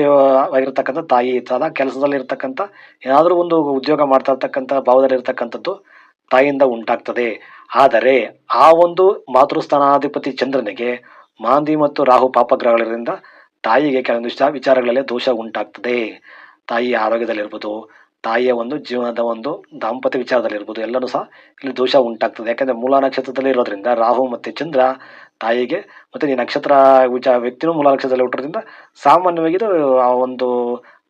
ಆಗಿರ್ತಕ್ಕಂಥ ತಾಯಿ. ಸದಾ ಕೆಲಸದಲ್ಲಿ ಇರತಕ್ಕಂಥ, ಏನಾದರೂ ಒಂದು ಉದ್ಯೋಗ ಮಾಡ್ತಾ ಇರ್ತಕ್ಕಂಥ ಭಾವದಲ್ಲಿ ಇರತಕ್ಕಂಥದ್ದು ತಾಯಿಯಿಂದ ಉಂಟಾಗ್ತದೆ. ಆದರೆ ಆ ಒಂದು ಮಾತೃಸ್ಥಾನಾಧಿಪತಿ ಚಂದ್ರನಿಗೆ ಮಾಂದಿ ಮತ್ತು ರಾಹು ಪಾಪಗ್ರಹಗಳಿರೋದ್ರಿಂದ ತಾಯಿಗೆ ಕೆಲವೊಂದು ವಿಚಾರಗಳಲ್ಲಿ ದೋಷ ಉಂಟಾಗ್ತದೆ. ತಾಯಿಯ ಆರೋಗ್ಯದಲ್ಲಿರ್ಬೋದು ತಾಯಿಯ ಒಂದು ಜೀವನದ ಒಂದು ದಾಂಪತ್ಯ ವಿಚಾರದಲ್ಲಿರ್ಬೋದು. ಎಲ್ಲರೂ ಸಹ ಇಲ್ಲಿ ದೋಷ ಉಂಟಾಗ್ತದೆ. ಯಾಕಂದರೆ ಮೂಲ ನಕ್ಷತ್ರದಲ್ಲಿ ಇರೋದ್ರಿಂದ ರಾಹು ಮತ್ತು ಚಂದ್ರ ತಾಯಿಗೆ ಮತ್ತು ಈ ನಕ್ಷತ್ರ ವಿಚಾರ ವ್ಯಕ್ತಿನೂ ಮೂಲ ನಕ್ಷತ್ರದಲ್ಲಿ ಹುಟ್ಟೋದ್ರಿಂದ ಸಾಮಾನ್ಯವಾಗಿ ಇದು ಆ ಒಂದು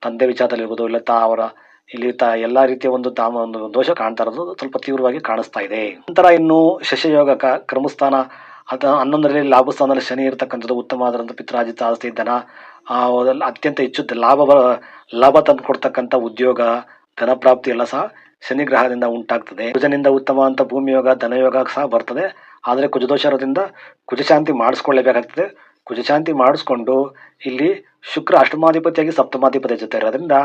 ತಂದೆ ವಿಚಾರದಲ್ಲಿರ್ಬೋದು. ಇಲ್ಲ ತಾ ಅವರ ಇಲ್ಲಿ ತ ಎಲ್ಲ ರೀತಿಯ ಒಂದು ತಾಮ ಒಂದು ದೋಷ ಕಾಣ್ತಾ ಇರೋದು ಸ್ವಲ್ಪ ತೀವ್ರವಾಗಿ ಕಾಣಿಸ್ತಾ ಇದೆ. ನಂತರ ಇನ್ನು ಶಶಯೋಗ ಕ, ಕ್ರಮಸ್ಥಾನ. ಅದ ಹನ್ನೊಂದರಲ್ಲಿ ಲಾಭಸ್ಥಾನದಲ್ಲಿ ಶನಿ ಇರತಕ್ಕಂಥದ್ದು ಉತ್ತಮವಾದಂಥ ಪಿತ್ರಾಜಿತ ಆಸ್ತಿ, ಧನ ಅತ್ಯಂತ ಹೆಚ್ಚು ಲಾಭ ಲಾಭ ತಂದು ಕೊಡ್ತಕ್ಕಂಥ ಉದ್ಯೋಗ ಧನ ಪ್ರಾಪ್ತಿ ಎಲ್ಲ ಸಹ ಶನಿ ಗ್ರಹದಿಂದ ಉಂಟಾಗ್ತದೆ. ಕುಜನಿಂದ ಉತ್ತಮ ಅಂತ ಭೂಮಿ ಯೋಗ ಧನಯೋಗ ಸಹ ಬರ್ತದೆ. ಆದರೆ ಕುಜದೋಷರದಿಂದ ಕುಜಶಾಂತಿ ಮಾಡಿಸ್ಕೊಳ್ಳೇಬೇಕಾಗ್ತದೆ. ಕುಜಶಾಂತಿ ಮಾಡಿಸ್ಕೊಂಡು ಇಲ್ಲಿ ಶುಕ್ರ ಅಷ್ಟಮಾಧಿಪತಿಯಾಗಿ ಸಪ್ತಮಾಧಿಪತಿ ಜೊತೆ ಇರೋದ್ರಿಂದ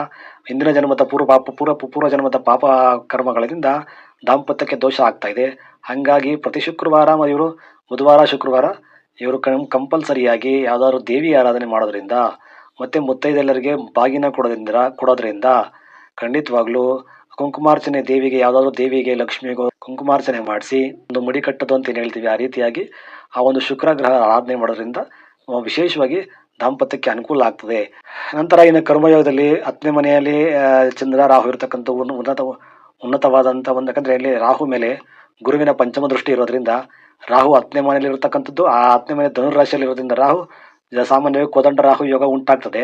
ಹಿಂದಿನ ಜನ್ಮದ ಪೂರ್ವ ಪಾಪ, ಪೂರ್ವ ಪೂರ್ವ ಜನ್ಮದ ಪಾಪ ಕರ್ಮಗಳಿಂದ ದಾಂಪತ್ಯಕ್ಕೆ ದೋಷ ಆಗ್ತಾ ಇದೆ. ಹಾಗಾಗಿ ಪ್ರತಿ ಶುಕ್ರವಾರ ಇವರು ಬುಧವಾರ, ಶುಕ್ರವಾರ ಇವರು ಕಂ, ಕಂಪಲ್ಸರಿಯಾಗಿ ಯಾವುದಾದ್ರು ದೇವಿ ಆರಾಧನೆ ಮಾಡೋದ್ರಿಂದ ಮತ್ತು ಮುತ್ತೈದೆಲ್ಲರಿಗೆ ಬಾಗಿನ ಕೊಡೋದ್ರಿಂದ ಕೊಡೋದ್ರಿಂದ ಖಂಡಿತವಾಗ್ಲೂ ಕುಂಕುಮಾರ್ಚನೆ ದೇವಿಗೆ, ಯಾವುದಾದ್ರೂ ದೇವಿಗೆ, ಲಕ್ಷ್ಮಿಗೋ ಕುಂಕುಮಾರ್ಚನೆ ಮಾಡಿಸಿ ಒಂದು ಮುಡಿ ಕಟ್ಟೋದು ಅಂತ ಏನು ಹೇಳ್ತೀವಿ, ಆ ರೀತಿಯಾಗಿ ಆ ಒಂದು ಶುಕ್ರ ಗ್ರಹ ಆರಾಧನೆ ಮಾಡೋದ್ರಿಂದ ವಿಶೇಷವಾಗಿ ದಾಂಪತ್ಯಕ್ಕೆ ಅನುಕೂಲ ಆಗ್ತದೆ. ನಂತರ ಇನ್ನು ಕರ್ಮಯೋಗದಲ್ಲಿ ಹತ್ತನೇ ಮನೆಯಲ್ಲಿ ಚಂದ್ರ, ರಾಹು ಇರತಕ್ಕಂಥ ಉನ್ನತ, ಉನ್ನತವಾದಂಥ ಒಂದು, ಯಾಕಂದರೆ ಇಲ್ಲಿ ರಾಹು ಮೇಲೆ ಗುರುವಿನ ಪಂಚಮ ದೃಷ್ಟಿ ಇರೋದ್ರಿಂದ ರಾಹು ಹತ್ತನೇ ಮನೆಯಲ್ಲಿ ಇರತಕ್ಕಂಥದ್ದು, ಆ ಹತ್ತನೇ ಮನೆ ಧನುರಾಶಿಯಲ್ಲಿ ಇರೋದ್ರಿಂದ ರಾಹು ಸಾಮಾನ್ಯವಾಗಿ ಕೋದಂಡ ರಾಹು ಯೋಗ ಉಂಟಾಗ್ತದೆ.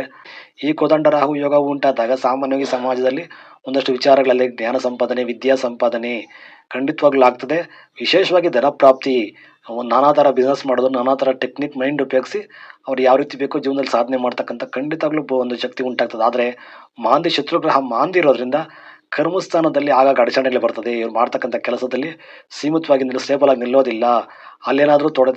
ಈ ಕೋದಂಡ ರಾಹು ಯೋಗ ಉಂಟಾದಾಗ ಸಾಮಾನ್ಯವಾಗಿ ಸಮಾಜದಲ್ಲಿ ಒಂದಷ್ಟು ವಿಚಾರಗಳಲ್ಲಿ ಜ್ಞಾನ ಸಂಪಾದನೆ, ವಿದ್ಯಾ ಸಂಪಾದನೆ ಖಂಡಿತವಾಗ್ಲೂ ಆಗ್ತದೆ ವಿಶೇಷವಾಗಿ ಧನಪ್ರಾಪ್ತಿ ಒಂದು ನಾನಾ ಥರ ಬಿಸ್ನೆಸ್ ಮಾಡೋದು, ನಾನಾ ಥರ ಟೆಕ್ನಿಕ್ ಮೈಂಡ್ ಉಪಯೋಗಿಸಿ ಅವ್ರು ಯಾವ ರೀತಿ ಬೇಕೋ ಜೀವನದಲ್ಲಿ ಸಾಧನೆ ಮಾಡ್ತಕ್ಕಂಥ ಖಂಡಿತವಾಗ್ಲೂ ಒಂದು ಶಕ್ತಿ ಉಂಟಾಗ್ತದೆ. ಆದರೆ ಮಾಂದಿ ಶತ್ರುಗ್ರಹ ಮಾಂದಿ ಇರೋದ್ರಿಂದ ಕರ್ಮಸ್ಥಾನದಲ್ಲಿ ಆಗಾಗ ಅಡಚಣೆಗಳು ಬರ್ತದೆ. ಇವ್ರು ಮಾಡ್ತಕ್ಕಂಥ ಕೆಲಸದಲ್ಲಿ ಸೀಮಿತವಾಗಿ ನಿಲ್ಲ ಸ್ಟೇಬಲ್ ಆಗಿ ನಿಲ್ಲೋದಿಲ್ಲ. ಅಲ್ಲೇನಾದರೂ ತೊಡೆ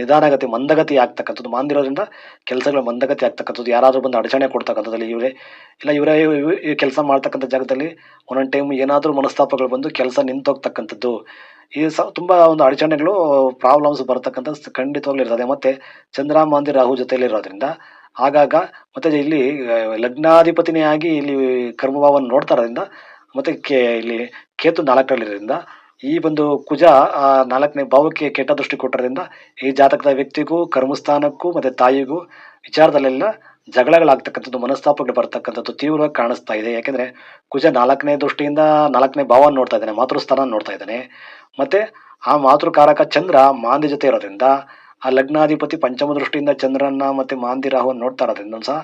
ನಿಧಾನಗತಿ, ಮಂದಗತಿ ಆಗ್ತಕ್ಕಂಥದ್ದು, ಮಾಂದಿರೋದ್ರಿಂದ ಕೆಲಸಗಳು ಮಂದಗತಿ ಆಗ್ತಕ್ಕಂಥದ್ದು, ಯಾರಾದರೂ ಬಂದು ಅಡಚಣೆ ಕೊಡ್ತಕ್ಕಂಥದ್ದಲ್ಲಿ ಇವರೇ, ಇಲ್ಲ ಇವರೇ ಈ ಕೆಲಸ ಮಾಡ್ತಕ್ಕಂಥ ಜಾಗದಲ್ಲಿ ಒಂದೊಂದು ಟೈಮ್ ಏನಾದರೂ ಮನಸ್ತಾಪಗಳು ಬಂದು ಕೆಲಸ ನಿಂತೋಗ್ತಕ್ಕಂಥದ್ದು. ಈ ಸ ತುಂಬ ಒಂದು ಅಡಚಣೆಗಳು ಪ್ರಾಬ್ಲಮ್ಸ್ ಬರ್ತಕ್ಕಂಥ ಖಂಡಿತವಾಗ್ಲೂ ಇರ್ತದೆ. ಮತ್ತು ಚಂದ್ರ, ಮಾಂದಿ, ರಾಹು ಜೊತೆಯಲ್ಲಿ ಇರೋದ್ರಿಂದ ಆಗಾಗ ಮತ್ತು ಇಲ್ಲಿ ಲಗ್ನಾಧಿಪತಿನೇ ಆಗಿ ಇಲ್ಲಿ ಕರ್ಮಭಾವವನ್ನು ನೋಡ್ತಾ ಇರೋದ್ರಿಂದ ಮತ್ತು ಕೇ ಇಲ್ಲಿ ಕೇತು ನಾಲ್ಕರಲ್ಲಿರೋದ್ರಿಂದ ಈ ಒಂದು ಕುಜ ಆ, ನಾಲ್ಕನೇ ಭಾವಕ್ಕೆ ಕೆಟ್ಟ ದೃಷ್ಟಿ ಕೊಟ್ಟರಿಂದ ಈ ಜಾತಕದ ವ್ಯಕ್ತಿಗೂ ಕರ್ಮಸ್ಥಾನಕ್ಕೂ ಮತ್ತು ತಾಯಿಗೂ ವಿಚಾರದಲ್ಲೆಲ್ಲ ಜಗಳಗಳಾಗ್ತಕ್ಕಂಥದ್ದು ಮನಸ್ತಾಪಗಳು ಬರ್ತಕ್ಕಂಥದ್ದು ತೀವ್ರವಾಗಿ ಕಾಣಿಸ್ತಾ ಇದೆ. ಯಾಕೆಂದರೆ ಕುಜ ನಾಲ್ಕನೇ ದೃಷ್ಟಿಯಿಂದ ನಾಲ್ಕನೇ ಭಾವ ನೋಡ್ತಾ ಇದ್ದಾನೆ ಮಾತೃಸ್ಥಾನ ನೋಡ್ತಾ ಇದ್ದಾನೆ. ಮತ್ತು ಆ ಮಾತೃಕಾರಕ ಚಂದ್ರ ಮಾಂದಿ ಜೊತೆ ಇರೋದ್ರಿಂದ ಆ ಲಗ್ನಾಧಿಪತಿ ಪಂಚಮ ದೃಷ್ಟಿಯಿಂದ ಚಂದ್ರನ್ನ ಮತ್ತು ಮಾಂದಿ ರಾಹುವನ್ನು ನೋಡ್ತಾ ಇರೋದ್ರಿಂದ ಸಹ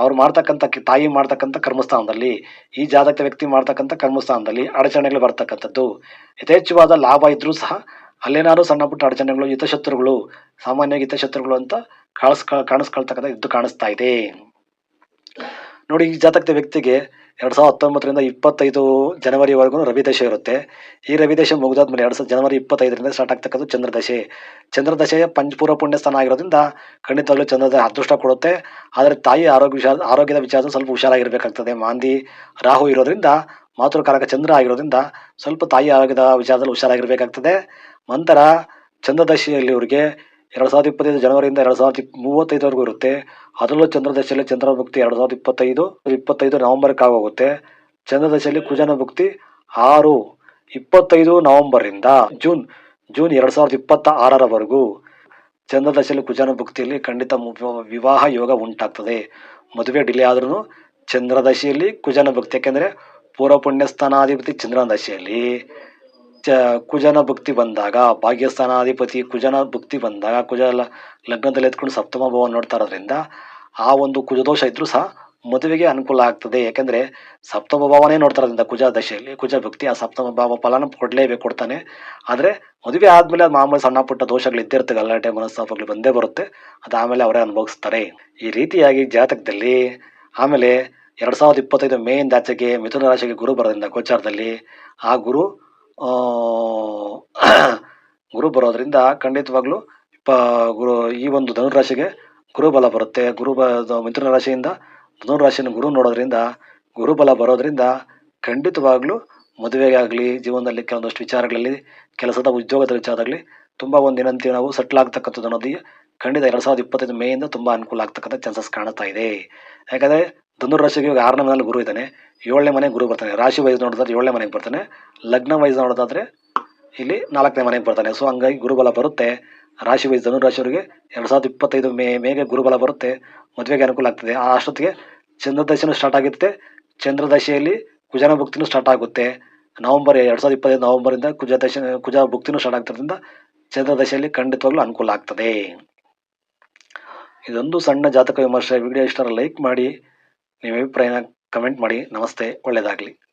ಅವ್ರು ಮಾಡ್ತಕ್ಕಂಥ ತಾಯಿ ಮಾಡ್ತಕ್ಕಂಥ ಕರ್ಮಸ್ಥಾನದಲ್ಲಿ, ಈ ಜಾತಕ ವ್ಯಕ್ತಿ ಮಾಡ್ತಕ್ಕಂಥ ಕರ್ಮಸ್ಥಾನದಲ್ಲಿ ಅಡಚಣೆಗಳು ಬರ್ತಕ್ಕಂಥದ್ದು. ಯಥೇಚ್ಛವಾದ ಲಾಭ ಇದ್ರೂ ಸಹ ಅಲ್ಲೇನಾದ್ರು ಸಣ್ಣ ಪುಟ್ಟ ಅಡಚಣೆಗಳು, ಹಿತಶತ್ರುಗಳು ಸಾಮಾನ್ಯವಾಗಿ ಹಿತಶತ್ರುಗಳು ಅಂತ ಕಾಣಿಸ್ಕ ಕಾಣಿಸ್ಕೊಳ್ತಕ್ಕಂಥ ಇದ್ದು ಕಾಣಿಸ್ತಾ ಇದೆ. ನೋಡಿ, ಈ ಜಾತಕದ ವ್ಯಕ್ತಿಗೆ ಎರಡು ಸಾವಿರದ ಹತ್ತೊಂಬತ್ತರಿಂದ ಇಪ್ಪತ್ತೈದು ಜನವರಿವರೆಗೂ ರವಿ ದಶೆ ಇರುತ್ತೆ. ಈ ರವಿ ದಶೆ ಮುಗಿದಾದ್ಮೇಲೆ ಎರಡು ಸಾವಿರದ ಜನವರಿ ಇಪ್ಪತ್ತೈದರಿಂದ ಸ್ಟಾರ್ಟ್ ಆಗ್ತಕ್ಕಂಥ ಚಂದ್ರದಶೆ. ಚಂದ್ರದಶೆಯ ಪಂಚಪೂರ ಪುಣ್ಯ ಸ್ಥಾನ ಆಗಿರೋದ್ರಿಂದ ಖಂಡಿತವಾಗ್ಲೂ ಚಂದ್ರದ ಅದೃಷ್ಟ ಕೊಡುತ್ತೆ. ಆದರೆ ತಾಯಿ ಆರೋಗ್ಯ ವಿಚಾರ, ಆರೋಗ್ಯದ ವಿಚಾರ ಸ್ವಲ್ಪ ಹುಷಾರಾಗಿರ್ಬೇಕಾಗ್ತದೆ. ಮಾಂದಿ, ರಾಹು ಇರೋದ್ರಿಂದ, ಮಾತೃಕಾರಕ ಚಂದ್ರ ಆಗಿರೋದ್ರಿಂದ ಸ್ವಲ್ಪ ತಾಯಿ ಆರೋಗ್ಯದ ವಿಚಾರದಲ್ಲಿ ಹುಷಾರಾಗಿರ್ಬೇಕಾಗ್ತದೆ. ನಂತರ ಚಂದ್ರದಶೆಯಲ್ಲಿ ಇವರಿಗೆ ಎರಡು ಸಾವಿರದ ಇಪ್ಪತ್ತೈದು ಜನವರಿಯಿಂದ ಎರಡು ಸಾವಿರದ ಮೂವತ್ತೈದವರೆಗೂ ಇರುತ್ತೆ. ಅದರಲ್ಲೂ ಚಂದ್ರದಶೆಯಲ್ಲಿ ಚಂದ್ರ ಭುಕ್ತಿ ಎರಡು ಸಾವಿರದ ಇಪ್ಪತ್ತೈದು ಇಪ್ಪತ್ತೈದು ನವಂಬರ್ಗೆ ಆಗೋಗುತ್ತೆ ಚಂದ್ರದಶೆಯಲ್ಲಿ ಕುಜನ ಭಕ್ತಿ ಆರು, ಇಪ್ಪತ್ತೈದು ನವಂಬರಿಂದ ಜೂನ್ ಜೂನ್ ಎರಡು ಸಾವಿರದ ಇಪ್ಪತ್ತ ಆರರವರೆಗೂ ಚಂದ್ರದಶೆಯಲ್ಲಿ ಕುಜನ ಭುಕ್ತಿಯಲ್ಲಿ ಖಂಡಿತ ವಿವಾಹ ಯೋಗ ಉಂಟಾಗ್ತದೆ. ಮದುವೆ ಡಿಲೇ ಆದ್ರೂ ಚಂದ್ರದಶೆಯಲ್ಲಿ ಕುಜನ ಭಕ್ತಿ, ಯಾಕೆಂದರೆ ಪೂರ್ವ ಪುಣ್ಯಸ್ಥಾನಾಧಿಪತಿ ಚಂದ್ರನ ದಶೆಯಲ್ಲಿ. ಚ ಕುಜನ ಭಕ್ತಿ ಬಂದಾಗ, ಭಾಗ್ಯಸ್ಥಾನಾಧಿಪತಿ ಕುಜನ ಭಕ್ತಿ ಬಂದಾಗ, ಕುಜ ಲಗ್ನದಲ್ಲಿ ಎತ್ಕೊಂಡು ಸಪ್ತಮ ಭಾವ ನೋಡ್ತಾ ಇರೋದ್ರಿಂದ, ಆ ಒಂದು ಕುಜದೋಷ ಇದ್ದರೂ ಸಹ ಮದುವೆಗೆ ಅನುಕೂಲ ಆಗ್ತದೆ. ಯಾಕೆಂದರೆ ಸಪ್ತಮ ಭಾವನೇ ನೋಡ್ತಾ ಇರೋದ್ರಿಂದ ಕುಜ ದಶೆಯಲ್ಲಿ, ಕುಜ ಭಕ್ತಿ, ಆ ಸಪ್ತಮ ಭಾವ ಫಲನ ಕೊಡಲೇಬೇಕು ಕೊಡ್ತಾನೆ. ಆದರೆ ಮದುವೆ ಆದಮೇಲೆ ಅದು ಮಾಮೂಲಿ ಸಣ್ಣ ಪುಟ್ಟ ದೋಷಗಳು ಇದ್ದೇ ಇರ್ತವೆ ಗಲಾಟೆ, ಮನಸ್ತಾಪಗಳು ಬಂದೇ ಬರುತ್ತೆ. ಅದು ಆಮೇಲೆ ಅವರೇ ಅನುಭವಿಸ್ತಾರೆ. ಈ ರೀತಿಯಾಗಿ ಜಾತಕದಲ್ಲಿ ಆಮೇಲೆ ಎರಡು ಸಾವಿರದ ಇಪ್ಪತ್ತೈದು ಮೇಯಿಂದ ಆಚೆಗೆ ಮಿಥುನ ರಾಶಿಗೆ ಗುರು ಬರೋದ್ರಿಂದ ಗೋಚಾರದಲ್ಲಿ ಆ ಗುರು ಗುರು ಬರೋದ್ರಿಂದ ಖಂಡಿತವಾಗ್ಲೂ ಪ ಗುರು, ಈ ಒಂದು ಧನುರಾಶಿಗೆ ಗುರುಬಲ ಬರುತ್ತೆ. ಗುರು ಬ ದ- ಮಿಥುನ ರಾಶಿಯಿಂದ ಧನುರಾಶಿಯನ್ನು ಗುರು ನೋಡೋದ್ರಿಂದ, ಗುರುಬಲ ಬರೋದ್ರಿಂದ ಖಂಡಿತವಾಗ್ಲೂ ಮದುವೆಗೆ ಆಗಲಿ ಜೀವನದಲ್ಲಿ ಕೆಲವೊಂದಷ್ಟು ವಿಚಾರಗಳಲ್ಲಿ, ಕೆಲಸದ ಉದ್ಯೋಗದ ವಿಚಾರದಲ್ಲಿ ತುಂಬ ಒಂದು ಏನಂತೀವಿ ನಾವು ಸೆಟ್ಲ್ ಆಗ್ತಕ್ಕಂಥದ್ದು ಅನ್ನೋದು ಖಂಡಿತ ಎರಡು ಸಾವಿರದ ಇಪ್ಪತ್ತೈದು ಮೇಯಿಂದ ತುಂಬ ಅನುಕೂಲ ಆಗ್ತಕ್ಕಂಥ ಚಾನ್ಸಸ್ ಕಾಣ್ತಾ ಇದೆ. ಯಾಕಂದರೆ ಧನುರ್ ರಾಶಿಗೆ ಇವಾಗ ಆರನೇ ಮನೇಲಿ ಗುರು ಇದ್ದಾನೆ. ಏಳನೇ ಮನೆಗೆ ಗುರು ಬರ್ತಾನೆ. ರಾಶಿ ವೈಸ್ ನೋಡೋದಾದ್ರೆ ಏಳನೇ ಮನೆಗೆ ಬರ್ತಾನೆ. ಲಗ್ನ ವೈಸ್ ನೋಡೋದಾದ್ರೆ ಇಲ್ಲಿ ನಾಲ್ಕನೇ ಮನೆಗೆ ಬರ್ತಾನೆ. ಸೊ ಹಂಗಾಗಿ ಗುರುಬಲ ಬರುತ್ತೆ. ರಾಶಿ ವೈಸ್ ಧನುರಾಶಿಯವರಿಗೆ ಎರಡು ಸಾವಿರದ ಇಪ್ಪತ್ತೈದು ಮೇ, ಮೇಗೆ ಗುರುಬಲ ಬರುತ್ತೆ. ಮದುವೆಗೆ ಅನುಕೂಲ ಆಗ್ತದೆ. ಆ ಅಷ್ಟೊತ್ತಿಗೆ ಚಂದ್ರದಶೆನೂ ಸ್ಟಾರ್ಟ್ ಆಗುತ್ತೆ ಚಂದ್ರದಶೆಯಲ್ಲಿ ಕುಜನ ಭುಕ್ತಿನೂ ಸ್ಟಾರ್ಟ್ ಆಗುತ್ತೆ. ನವಂಬರ್ ಎರಡು ಸಾವಿರದ ಇಪ್ಪತ್ತೈದು ನವಂಬರಿಂದ ಕುಜ ದಶ ಕುಜ ಭುಕ್ತಿನೂ ಸ್ಟಾರ್ಟ್ ಆಗ್ತಿರೋದ್ರಿಂದ ಚಂದ್ರದಶೆಯಲ್ಲಿ ಖಂಡಿತವಾಗ್ಲೂ ಅನುಕೂಲ ಆಗ್ತದೆ. ಇದೊಂದು ಸಣ್ಣ ಜಾತಕ ವಿಮರ್ಶೆ. ವಿಡಿಯೋ ಇಷ್ಟರ ಲೈಕ್ ಮಾಡಿ. ನಿಮ್ಮ ಅಭಿಪ್ರಾಯನ ಕಮೆಂಟ್ ಮಾಡಿ. ನಮಸ್ತೆ. ಒಳ್ಳೆಯದಾಗಲಿ